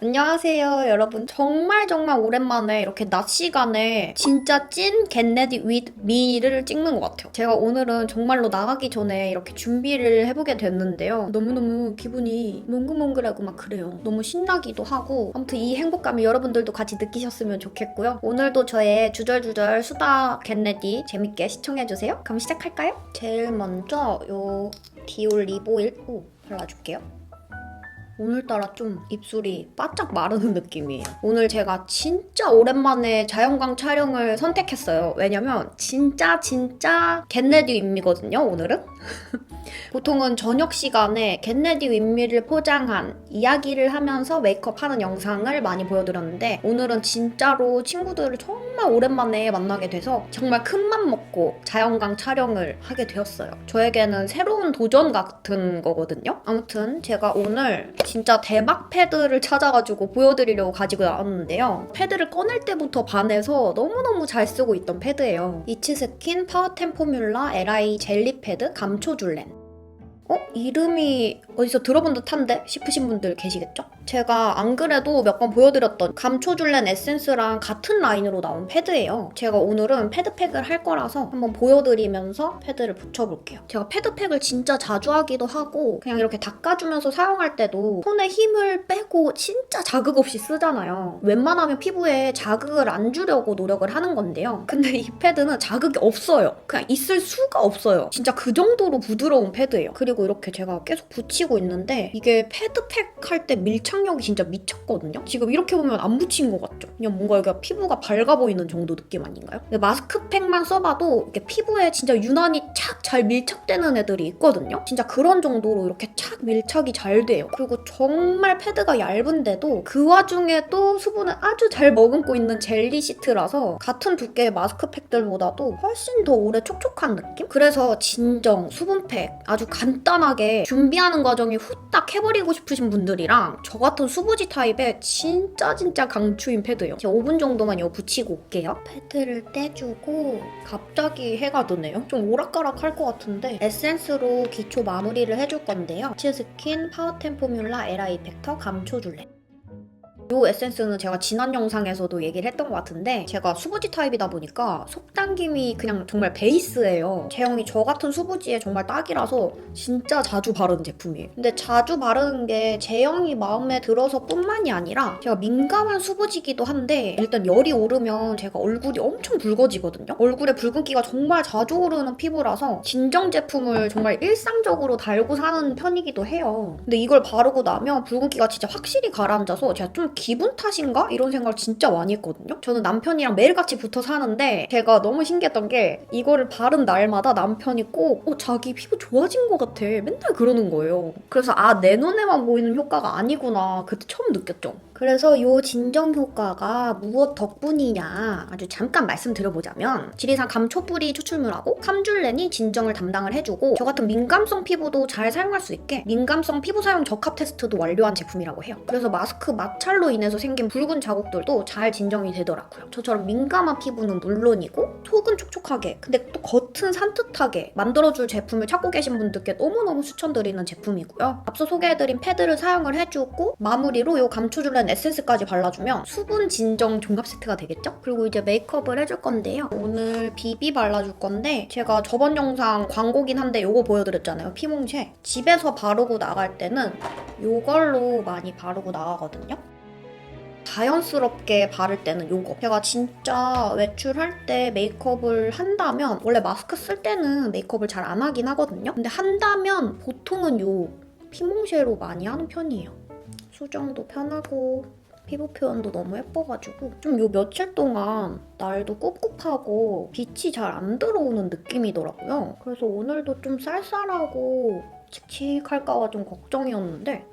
안녕하세요, 여러분. 정말 정말 오랜만에 이렇게 낮 시간에 진짜 찐 겟레디 with me를 찍는 것 같아요. 제가 오늘은 정말로 나가기 전에 이렇게 준비를 해보게 됐는데요. 너무너무 기분이 몽글몽글하고 막 그래요. 너무 신나기도 하고. 아무튼 이 행복감을 여러분들도 같이 느끼셨으면 좋겠고요. 오늘도 저의 주절주절 수다 겟레디 재밌게 시청해주세요. 그럼 시작할까요? 제일 먼저 요 디올 리보일 오, 발라줄게요. 오늘따라 좀 입술이 바짝 마르는 느낌이에요. 오늘 제가 진짜 오랜만에 자연광 촬영을 선택했어요. 왜냐면 진짜 진짜 겟레디 윗미거든요, 오늘은. 보통은 저녁 시간에 겟레디 윗미를 포장한 이야기를 하면서 메이크업 하는 영상을 많이 보여드렸는데 오늘은 진짜로 친구들을 정말 오랜만에 만나게 돼서 정말 큰 맘 먹고 자연광 촬영을 하게 되었어요. 저에게는 새로운 도전 같은 거거든요. 아무튼 제가 오늘 진짜 대박 패드를 찾아가지고 보여드리려고 가지고 나왔는데요. 패드를 꺼낼 때부터 반해서 너무너무 잘 쓰고 있던 패드예요. 이츠스킨 파워 템 포뮬라 LI 젤리 패드 감초 줄렌. 어? 이름이 어디서 들어본 듯한데? 싶으신 분들 계시겠죠? 제가 안 그래도 몇 번 보여드렸던 감초줄렌 에센스랑 같은 라인으로 나온 패드예요. 제가 오늘은 패드팩을 할 거라서 한번 보여드리면서 패드를 붙여볼게요. 제가 패드팩을 진짜 자주 하기도 하고 그냥 이렇게 닦아주면서 사용할 때도 손에 힘을 빼고 진짜 자극 없이 쓰잖아요. 웬만하면 피부에 자극을 안 주려고 노력을 하는 건데요. 근데 이 패드는 자극이 없어요. 그냥 있을 수가 없어요. 진짜 그 정도로 부드러운 패드예요. 그리고 이렇게 제가 계속 붙이고 있는데 이게 패드팩 할 때 밀착 력이 진짜 미쳤거든요. 지금 이렇게 보면 안 붙인 것 같죠? 그냥 뭔가 여기가 피부가 밝아 보이는 정도 느낌 아닌가요? 근데 마스크팩만 써봐도 이렇게 피부에 진짜 유난히 착 잘 밀착되는 애들이 있거든요. 진짜 그런 정도로 이렇게 착 밀착이 잘 돼요. 그리고 정말 패드가 얇은데도 그 와중에도 수분을 아주 잘 머금고 있는 젤리 시트라서 같은 두께의 마스크팩들보다도 훨씬 더 오래 촉촉한 느낌? 그래서 진정 수분팩 아주 간단하게 준비하는 과정이 후딱 해버리고 싶으신 분들이랑 저같 은 수부지 타입의 진짜 진짜 강추인 패드예요. 제가 5분 정도만 이거 붙이고 올게요. 패드를 떼주고 갑자기 해가 드네요. 좀 오락가락 할 것 같은데 에센스로 기초 마무리를 해줄 건데요. 치스킨 파워템 포뮬라 LI 팩터 감초 줄렌. 이 에센스는 제가 지난 영상에서도 얘기를 했던 것 같은데 제가 수부지 타입이다 보니까 속당김이 그냥 정말 베이스예요. 제형이 저 같은 수부지에 정말 딱이라서 진짜 자주 바르는 제품이에요. 근데 자주 바르는 게 제형이 마음에 들어서 뿐만이 아니라 제가 민감한 수부지기도 한데 일단 열이 오르면 제가 얼굴이 엄청 붉어지거든요. 얼굴에 붉은기가 정말 자주 오르는 피부라서 진정 제품을 정말 일상적으로 달고 사는 편이기도 해요. 근데 이걸 바르고 나면 붉은기가 진짜 확실히 가라앉아서 제가 좀 기분 탓인가? 이런 생각을 진짜 많이 했거든요. 저는 남편이랑 매일같이 붙어 사는데 제가 너무 신기했던 게 이거를 바른 날마다 남편이 꼭 어, 자기 피부 좋아진 것 같아. 맨날 그러는 거예요. 그래서 아, 내 눈에만 보이는 효과가 아니구나. 그때 처음 느꼈죠. 그래서 이 진정 효과가 무엇 덕분이냐 아주 잠깐 말씀드려보자면 지리산 감초뿌리 추출물하고 감줄렌이 진정을 담당을 해주고 저 같은 민감성 피부도 잘 사용할 수 있게 민감성 피부 사용 적합 테스트도 완료한 제품이라고 해요. 그래서 마스크 마찰로 인해서 생긴 붉은 자국들도 잘 진정이 되더라고요. 저처럼 민감한 피부는 물론이고 속은 촉촉하게 근데 또 겉은 산뜻하게 만들어줄 제품을 찾고 계신 분들께 너무너무 추천드리는 제품이고요. 앞서 소개해드린 패드를 사용을 해주고 마무리로 이 감초줄렌 에센스까지 발라주면 수분 진정 종합 세트가 되겠죠? 그리고 이제 메이크업을 해줄 건데요. 오늘 비비 발라줄 건데 제가 저번 영상 광고긴 한데 이거 보여드렸잖아요. 피몽쉐. 집에서 바르고 나갈 때는 이걸로 많이 바르고 나가거든요. 자연스럽게 바를 때는 요거. 제가 진짜 외출할 때 메이크업을 한다면 원래 마스크 쓸 때는 메이크업을 잘 안 하긴 하거든요. 근데 한다면 보통은 요 피몽쉐로 많이 하는 편이에요. 수정도 편하고 피부 표현도 너무 예뻐가지고 좀 요 며칠 동안 날도 꿉꿉하고 빛이 잘 안 들어오는 느낌이더라고요. 그래서 오늘도 좀 쌀쌀하고 칙칙할까봐 좀 걱정이었는데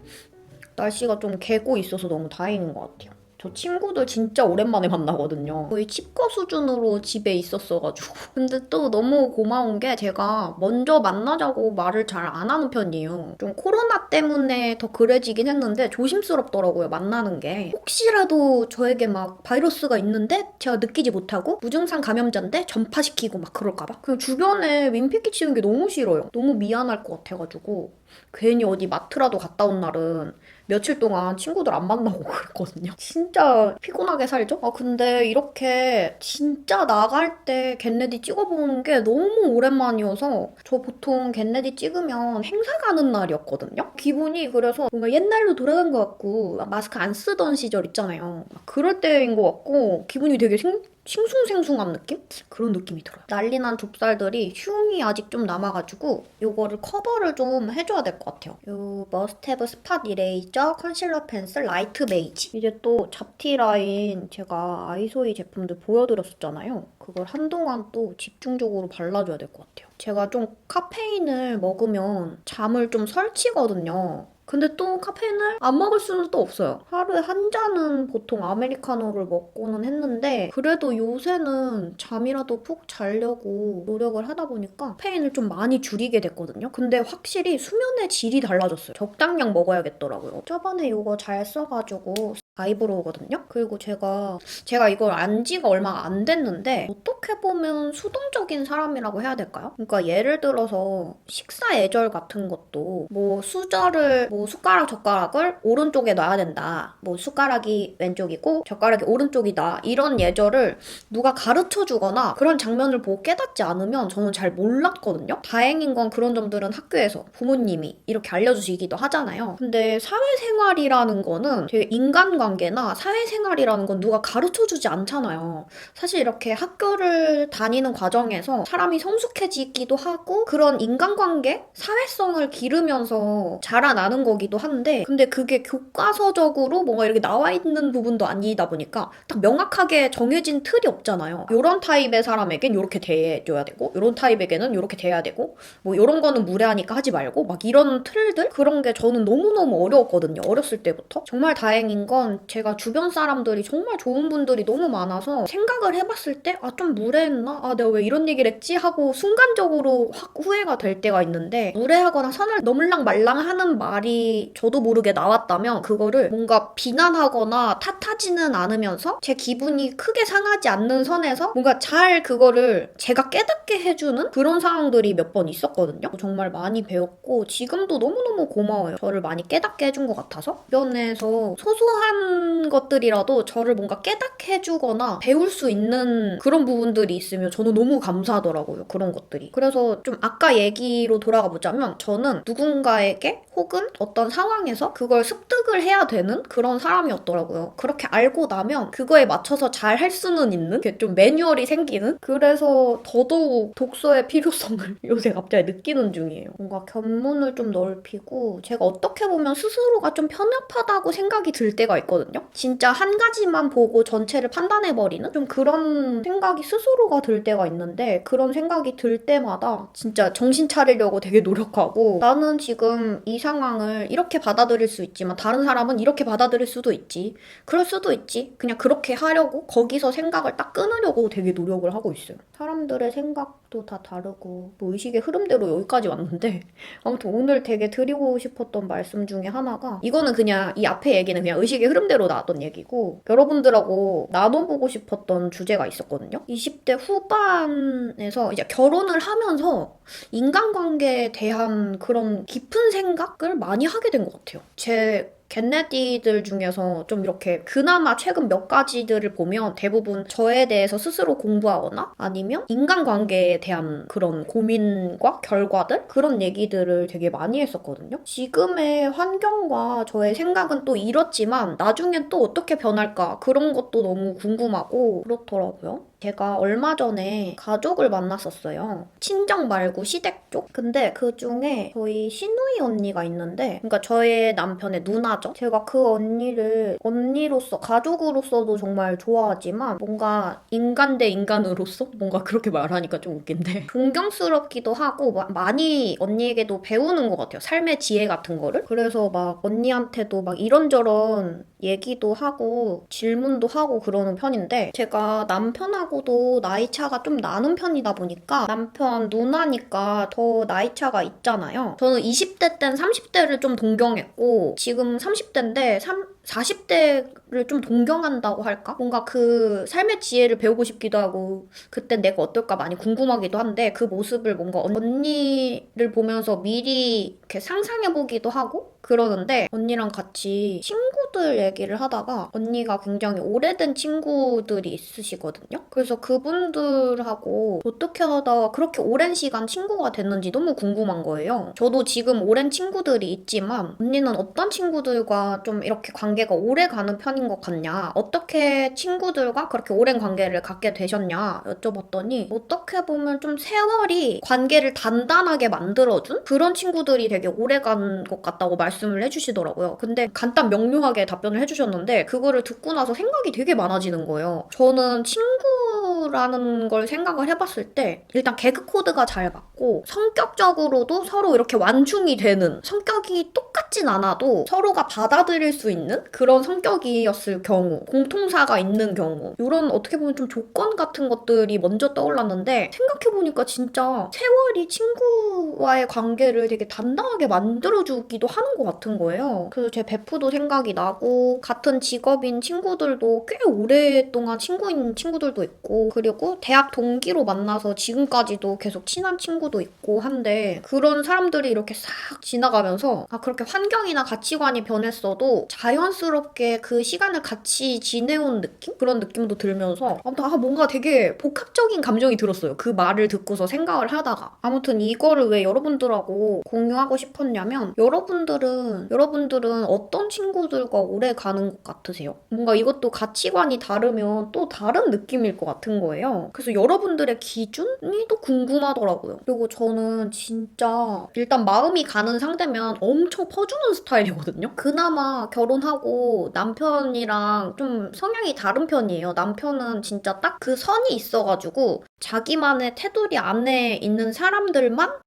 날씨가 좀 개고 있어서 너무 다행인 것 같아요. 저 친구들 진짜 오랜만에 만나거든요. 거의 치과 수준으로 집에 있었어가지고. 근데 또 너무 고마운 게 제가 먼저 만나자고 말을 잘 안 하는 편이에요. 좀 코로나 때문에 더 그래지긴 했는데 조심스럽더라고요, 만나는 게. 혹시라도 저에게 막 바이러스가 있는데 제가 느끼지 못하고 무증상 감염자인데 전파시키고 막 그럴까봐. 그냥 주변에 민폐 끼치는 게 너무 싫어요. 너무 미안할 것 같아가지고. 괜히 어디 마트라도 갔다 온 날은 며칠 동안 친구들 안 만나고 그랬거든요. 진짜 피곤하게 살죠? 아, 근데 이렇게 진짜 나갈 때 겟레디 찍어보는 게 너무 오랜만이어서 저 보통 겟레디 찍으면 행사 가는 날이었거든요. 기분이 그래서 뭔가 옛날로 돌아간 것 같고 마스크 안 쓰던 시절 있잖아요. 막 그럴 때인 것 같고 기분이 되게 생, 싱숭생숭한 느낌? 그런 느낌이 들어요. 난리 난 좁쌀들이 흉이 아직 좀 남아가지고 요거를 커버를 좀 해줘야 될 것 같아요. 요 머스테브 스팟 이레이저 컨실러 펜슬 라이트 베이지. 이제 또 잡티 라인 제가 아이소이 제품들 보여드렸었잖아요. 그걸 한동안 또 집중적으로 발라줘야 될 것 같아요. 제가 좀 카페인을 먹으면 잠을 좀 설치거든요. 근데 또 카페인을 안 먹을 수는 또 없어요. 하루에 한 잔은 보통 아메리카노를 먹고는 했는데 그래도 요새는 잠이라도 푹 자려고 노력을 하다 보니까 카페인을 좀 많이 줄이게 됐거든요. 근데 확실히 수면의 질이 달라졌어요. 적당량 먹어야겠더라고요. 저번에 이거 잘 써가지고 아이브로우거든요. 그리고 제가 제가 이걸 안 지가 얼마 안 됐는데 어떻게 보면 수동적인 사람이라고 해야 될까요? 그러니까 예를 들어서 식사 예절 같은 것도 뭐 수저를 뭐 숟가락 젓가락을 오른쪽에 놔야 된다. 뭐 숟가락이 왼쪽이고 젓가락이 오른쪽이다. 이런 예절을 누가 가르쳐 주거나 그런 장면을 보고 깨닫지 않으면 저는 잘 몰랐거든요. 다행인 건 그런 점들은 학교에서 부모님이 이렇게 알려 주시기도 하잖아요. 근데 사회생활이라는 거는 되게 인간 관계나 사회생활이라는 건 누가 가르쳐 주지 않잖아요. 사실 이렇게 학교를 다니는 과정에서 사람이 성숙해지기도 하고 그런 인간관계, 사회성을 기르면서 자라나는 거기도 한데 근데 그게 교과서적으로 뭔가 이렇게 나와 있는 부분도 아니다 보니까 딱 명확하게 정해진 틀이 없잖아요. 요런 타입의 사람에겐 요렇게 대해줘야 되고 요런 타입에게는 요렇게 대해야 되고 뭐 요런 거는 무례하니까 하지 말고 막 이런 틀들 그런 게 저는 너무너무 어려웠거든요. 어렸을 때부터. 정말 다행인 건 제가 주변 사람들이 정말 좋은 분들이 너무 많아서 생각을 해봤을 때 아 좀 무례했나? 아 내가 왜 이런 얘기를 했지? 하고 순간적으로 확 후회가 될 때가 있는데 무례하거나 선을 넘을랑 말랑 하는 말이 저도 모르게 나왔다면 그거를 뭔가 비난하거나 탓하지는 않으면서 제 기분이 크게 상하지 않는 선에서 뭔가 잘 그거를 제가 깨닫게 해주는 그런 상황들이 몇 번 있었거든요. 정말 많이 배웠고 지금도 너무너무 고마워요. 저를 많이 깨닫게 해준 것 같아서 주변에서 소소한 것들이라도 저를 뭔가 깨닫게 해주거나 배울 수 있는 그런 부분들이 있으면 저는 너무 감사하더라고요. 그런 것들이. 그래서 좀 아까 얘기로 돌아가 보자면 저는 누군가에게 혹은 어떤 상황에서 그걸 습득을 해야 되는 그런 사람이었더라고요. 그렇게 알고 나면 그거에 맞춰서 잘 할 수는 있는 게좀 매뉴얼이 생기는? 그래서 더더욱 독서의 필요성을 요새 갑자기 느끼는 중이에요. 뭔가 견문을 좀 넓히고 제가 어떻게 보면 스스로가 좀 편협하다고 생각이 들 때가 있거든요. 진짜 한 가지만 보고 전체를 판단해버리는 좀 그런 생각이 스스로가 들 때가 있는데 그런 생각이 들 때마다 진짜 정신 차리려고 되게 노력하고 나는 지금 이 상황을 이렇게 받아들일 수 있지만 다른 사람은 이렇게 받아들일 수도 있지. 그럴 수도 있지. 그냥 그렇게 하려고 거기서 생각을 딱 끊으려고 되게 노력을 하고 있어요. 사람들의 생각 도 다 다르고 뭐 의식의 흐름대로 여기까지 왔는데 아무튼 오늘 되게 드리고 싶었던 말씀 중에 하나가 이거는 그냥 이 앞에 얘기는 그냥 의식의 흐름대로 나왔던 얘기고 여러분들하고 나눠보고 싶었던 주제가 있었거든요. 20대 후반에서 이제 결혼을 하면서 인간관계에 대한 그런 깊은 생각을 많이 하게 된 것 같아요. 제 겟레디들 중에서 좀 이렇게 그나마 최근 몇 가지들을 보면 대부분 저에 대해서 스스로 공부하거나 아니면 인간관계에 대한 그런 고민과 결과들 그런 얘기들을 되게 많이 했었거든요. 지금의 환경과 저의 생각은 또 이렇지만 나중엔 또 어떻게 변할까 그런 것도 너무 궁금하고 그렇더라고요. 제가 얼마 전에 가족을 만났었어요. 친정 말고 시댁 쪽? 근데 그 중에 저희 시누이 언니가 있는데, 그러니까 저의 남편의 누나죠. 제가 그 언니를 언니로서, 가족으로서도 정말 좋아하지만, 뭔가 인간 대 인간으로서? 뭔가 그렇게 말하니까 좀 웃긴데. 존경스럽기도 하고, 마- 많이 언니에게도 배우는 것 같아요. 삶의 지혜 같은 거를. 그래서 막 언니한테도 막 이런저런 얘기도 하고, 질문도 하고 그러는 편인데, 제가 남편하고도 나이 차가 좀 나는 편이다 보니까 남편 누나니까 더 나이 차가 있잖아요. 저는 20대 땐 30대를 좀 동경했고 지금 30대인데 40대를 좀 동경한다고 할까? 뭔가 그 삶의 지혜를 배우고 싶기도 하고 그때 내가 어떨까 많이 궁금하기도 한데 그 모습을 뭔가 언니를 보면서 미리 이렇게 상상해보기도 하고 그러는데 언니랑 같이 친구들 얘기를 하다가 언니가 굉장히 오래된 친구들이 있으시거든요. 그래서 그분들하고 어떻게 하다가 그렇게 오랜 시간 친구가 됐는지 너무 궁금한 거예요. 저도 지금 오랜 친구들이 있지만 언니는 어떤 친구들과 좀 이렇게 관계가 오래 가는 편인 것 같냐? 어떻게 친구들과 그렇게 오랜 관계를 갖게 되셨냐? 여쭤봤더니 어떻게 보면 좀 세월이 관계를 단단하게 만들어준 그런 친구들이 되게 오래 간 것 같다고 말씀 을 해주시더라고요. 근데 간단 명료하게 답변을 해주셨는데 그거를 듣고 나서 생각이 되게 많아지는 거예요. 저는 친구라는 걸 생각을 해봤을 때 일단 개그 코드가 잘 맞고 성격적으로도 서로 이렇게 완충이 되는 성격이 똑같진 않아도 서로가 받아들일 수 있는 그런 성격이었을 경우 공통사가 있는 경우 이런 어떻게 보면 좀 조건 같은 것들이 먼저 떠올랐는데 생각해보니까 진짜 세월이 친구와의 관계를 되게 단단하게 만들어주기도 하는 것 같은 거예요. 그래서 제 베프도 생각이 나고 같은 직업인 친구들도 꽤 오랫동안 친구인 친구들도 있고 그리고 대학 동기로 만나서 지금까지도 계속 친한 친구도 있고 한데 그런 사람들이 이렇게 싹 지나가면서 아 그렇게 환경이나 가치관이 변했어도 자연스럽게 그 시간을 같이 지내온 느낌? 그런 느낌도 들면서 아무튼 아 뭔가 되게 복합적인 감정이 들었어요. 그 말을 듣고서 생각을 하다가 아무튼 이거를 왜 여러분들하고 공유하고 싶었냐면 여러분들은 여러분들은 어떤 친구들과 오래 가는 것 같으세요? 뭔가 이것도 가치관이 다르면 또 다른 느낌일 것 같은 거예요. 그래서 여러분들의 기준이 또 궁금하더라고요. 그리고 저는 진짜 일단 마음이 가는 상대면 엄청 퍼주는 스타일이거든요. 그나마 결혼하고 남편이랑 좀 성향이 다른 편이에요. 남편은 진짜 딱 그 선이 있어가지고 자기만의 테두리 안에 있는 사람들만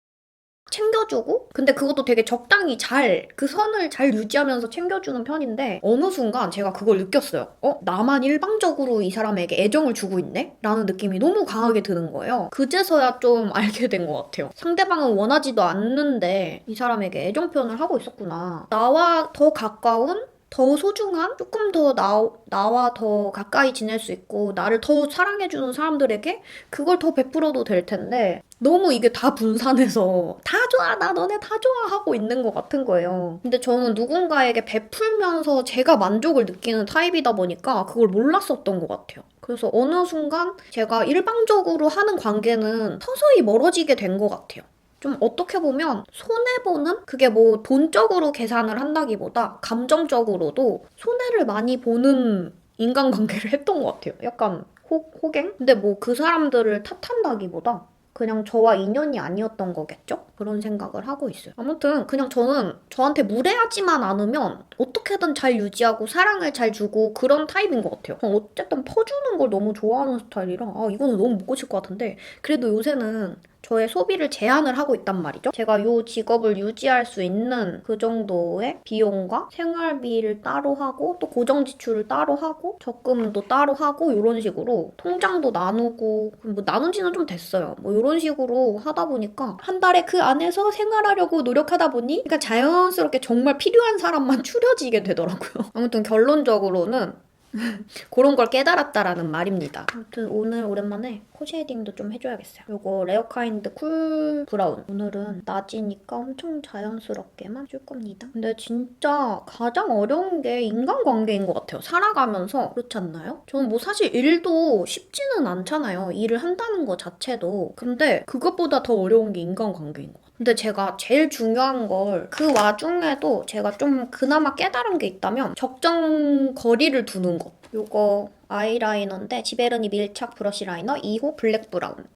챙겨주고 근데 그것도 되게 적당히 잘 그 선을 잘 유지하면서 챙겨주는 편인데 어느 순간 제가 그걸 느꼈어요. 어? 나만 일방적으로 이 사람에게 애정을 주고 있네? 라는 느낌이 너무 강하게 드는 거예요. 그제서야 좀 알게 된 것 같아요. 상대방은 원하지도 않는데 이 사람에게 애정 표현을 하고 있었구나. 나와 더 가까운 더 소중한 조금 더 나, 나와 더 가까이 지낼 수 있고 나를 더 사랑해주는 사람들에게 그걸 더 베풀어도 될 텐데 너무 이게 다 분산해서 다 좋아 나 너네 다 좋아 하고 있는 것 같은 거예요 근데 저는 누군가에게 베풀면서 제가 만족을 느끼는 타입이다 보니까 그걸 몰랐었던 것 같아요 그래서 어느 순간 제가 일방적으로 하는 관계는 서서히 멀어지게 된 것 같아요 좀 어떻게 보면 손해보는 그게 뭐 돈적으로 계산을 한다기보다 감정적으로도 손해를 많이 보는 인간관계를 했던 것 같아요. 약간 호, 호갱? 근데 뭐 그 사람들을 탓한다기보다 그냥 저와 인연이 아니었던 거겠죠? 그런 생각을 하고 있어요. 아무튼 그냥 저는 저한테 무례하지만 않으면 어떻게든 잘 유지하고 사랑을 잘 주고 그런 타입인 것 같아요. 어쨌든 퍼주는 걸 너무 좋아하는 스타일이라 아 이거는 너무 못 고칠 것 같은데 그래도 요새는 저의 소비를 제한을 하고 있단 말이죠. 제가 이 직업을 유지할 수 있는 그 정도의 비용과 생활비를 따로 하고 또 고정 지출을 따로 하고 적금도 따로 하고 이런 식으로 통장도 나누고 뭐 나눈 지는 좀 됐어요. 뭐 이런 식으로 하다 보니까 한 달에 그 안에서 생활하려고 노력하다 보니 그러니까 자연스럽게 정말 필요한 사람만 추려지게 되더라고요. 아무튼 결론적으로는 그런 걸 깨달았다라는 말입니다. 아무튼 오늘 오랜만에 코 쉐이딩도 좀 해줘야겠어요. 요거 레어카인드 쿨 브라운. 오늘은 낮이니까 엄청 자연스럽게만 해줄 겁니다. 근데 진짜 가장 어려운 게 인간관계인 것 같아요. 살아가면서 그렇지 않나요? 저는 뭐 사실 일도 쉽지는 않잖아요. 일을 한다는 것 자체도. 근데 그것보다 더 어려운 게 인간관계인 것 같아요. 근데 제가 제일 중요한 걸 그 와중에도 제가 좀 그나마 깨달은 게 있다면 적정 거리를 두는 것. 요거 아이라이너인데 지베르니 밀착 브러쉬 라이너 2호 블랙 브라운.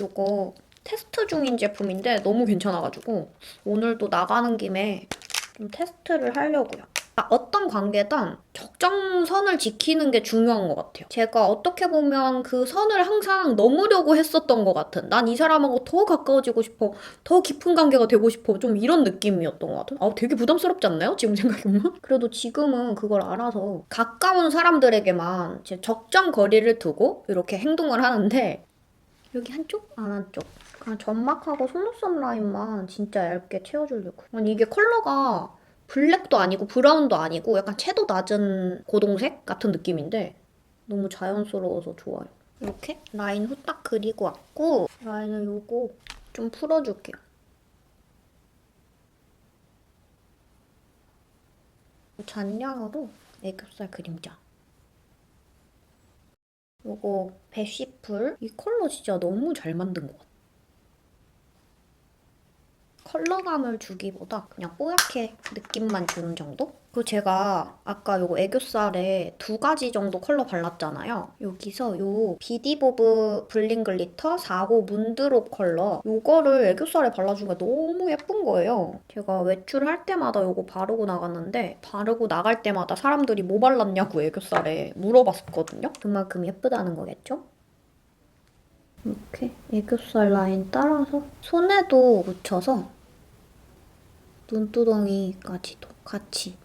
요거 테스트 중인 제품인데 너무 괜찮아가지고 오늘도 나가는 김에 좀 테스트를 하려고요. 아, 어떤 관계든 적정선을 지키는 게 중요한 것 같아요. 제가 어떻게 보면 그 선을 항상 넘으려고 했었던 것 같은. 난 이 사람하고 더 가까워지고 싶어. 더 깊은 관계가 되고 싶어. 좀 이런 느낌이었던 것 같아요. 아, 되게 부담스럽지 않나요? 지금 생각해보면? 그래도 지금은 그걸 알아서 가까운 사람들에게만 이제 적정 거리를 두고 이렇게 행동을 하는데 여기 한쪽? 안 한쪽. 그냥 점막하고 속눈썹 라인만 진짜 얇게 채워주려고. 아니 이게 컬러가 블랙도 아니고 브라운도 아니고 약간 채도 낮은 고동색 같은 느낌인데 너무 자연스러워서 좋아요. 이렇게 라인 후딱 그리고 왔고 라인을 요거 좀 풀어줄게요. 잔량으로 애교살 그림자. 요거 베시풀 이 컬러 진짜 너무 잘 만든 것 같아. 컬러감을 주기보다 그냥 뽀얗게 느낌만 주는 정도? 그리고 제가 아까 요거 애교살에 두 가지 정도 컬러 발랐잖아요. 여기서 요 비디보브 블링 글리터 4호 문드롭 컬러 요거를 애교살에 발라주니까 너무 예쁜 거예요. 제가 외출할 때마다 요거 바르고 나갔는데 바르고 나갈 때마다 사람들이 뭐 발랐냐고 애교살에 물어봤었거든요. 그만큼 예쁘다는 거겠죠? 이렇게 애교살 라인 따라서 손에도 묻혀서 눈두덩이까지도 같이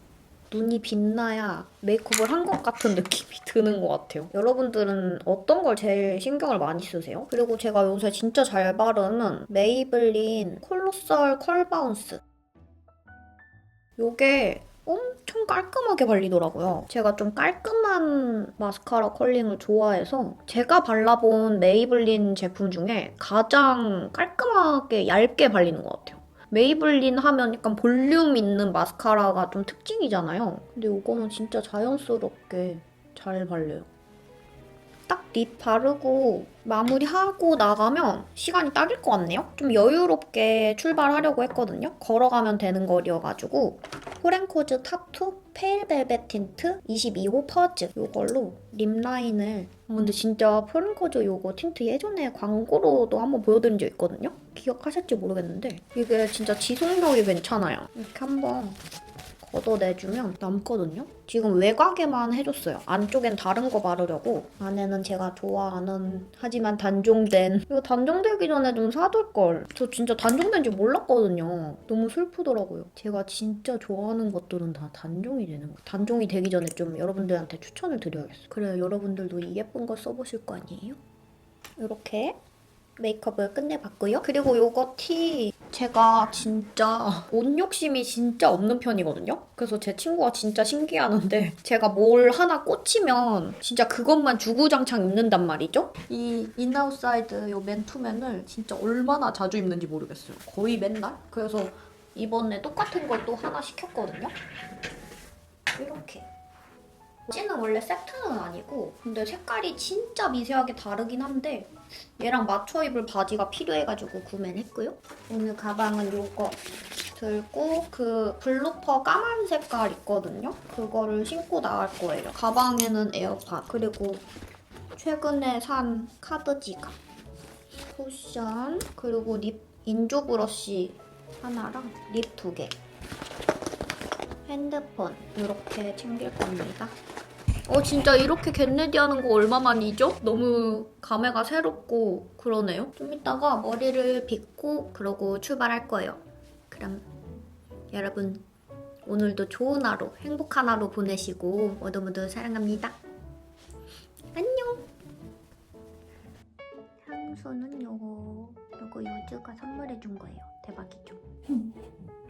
눈이 빛나야 메이크업을 한 것 같은 느낌이 드는 것 같아요. 여러분들은 어떤 걸 제일 신경을 많이 쓰세요? 그리고 제가 요새 진짜 잘 바르는 메이블린 콜로설 컬 바운스. 요게 엄청 깔끔하게 발리더라고요. 제가 좀 깔끔한 마스카라 컬링을 좋아해서 제가 발라본 메이블린 제품 중에 가장 깔끔하게 얇게 발리는 것 같아요. 메이블린 하면 약간 볼륨 있는 마스카라가 좀 특징이잖아요. 근데 이거는 진짜 자연스럽게 잘 발려요. 딱 립 바르고 마무리하고 나가면 시간이 딱일 것 같네요. 좀 여유롭게 출발하려고 했거든요. 걸어가면 되는 거리여가지고 호랭코즈 타투 페일벨벳 틴트 22호 퍼즈 이걸로 립 라인을 어, 근데 진짜 호랭코즈 요거 틴트 예전에 광고로도 한번 보여드린 적 있거든요. 기억하실지 모르겠는데 이게 진짜 지속력이 괜찮아요. 이렇게 한번 걷어내주면 남거든요. 지금 외곽에만 해줬어요. 안쪽엔 다른 거 바르려고. 안에는 제가 좋아하는 하지만 단종된 이거 단종되기 전에 좀 사둘 걸. 저 진짜 단종된지 몰랐거든요. 너무 슬프더라고요. 제가 진짜 좋아하는 것들은 다 단종이 되는 거. 단종이 되기 전에 좀 여러분들한테 추천을 드려야겠어요. 그래요. 여러분들도 이 예쁜 거 써보실 거 아니에요? 이렇게 메이크업을 끝내봤고요. 그리고 요거 티 제가 진짜 옷 욕심이 진짜 없는 편이거든요. 그래서 제 친구가 진짜 신기하는데 제가 뭘 하나 꽂히면 진짜 그것만 주구장창 입는단 말이죠. 이 인아웃사이드 요 맨투맨을 진짜 얼마나 자주 입는지 모르겠어요. 거의 맨날. 그래서 이번에 똑같은 걸 또 하나 시켰거든요. 이렇게. 찌는 원래 세트는 아니고 근데 색깔이 진짜 미세하게 다르긴 한데 얘랑 맞춰 입을 바지가 필요해가지고 구매를 했고요. 오늘 가방은 요거 들고 그 블루퍼 까만 색깔 있거든요. 그거를 신고 나갈 거예요. 가방에는 에어팟 그리고 최근에 산 카드 지갑 쿠션 그리고 립 인조 브러쉬 하나랑 립 두 개. 핸드폰 이렇게 챙길 겁니다. 어 진짜 이렇게 겟레디 하는 거 얼마만이죠? 너무 감회가 새롭고 그러네요. 좀 이따가 머리를 빗고 그러고 출발할 거예요. 그럼 여러분 오늘도 좋은 하루, 행복한 하루 보내시고 모두 모두 사랑합니다. 안녕. 향수는 요거 요거 유주가 선물해 준 거예요. 대박이죠?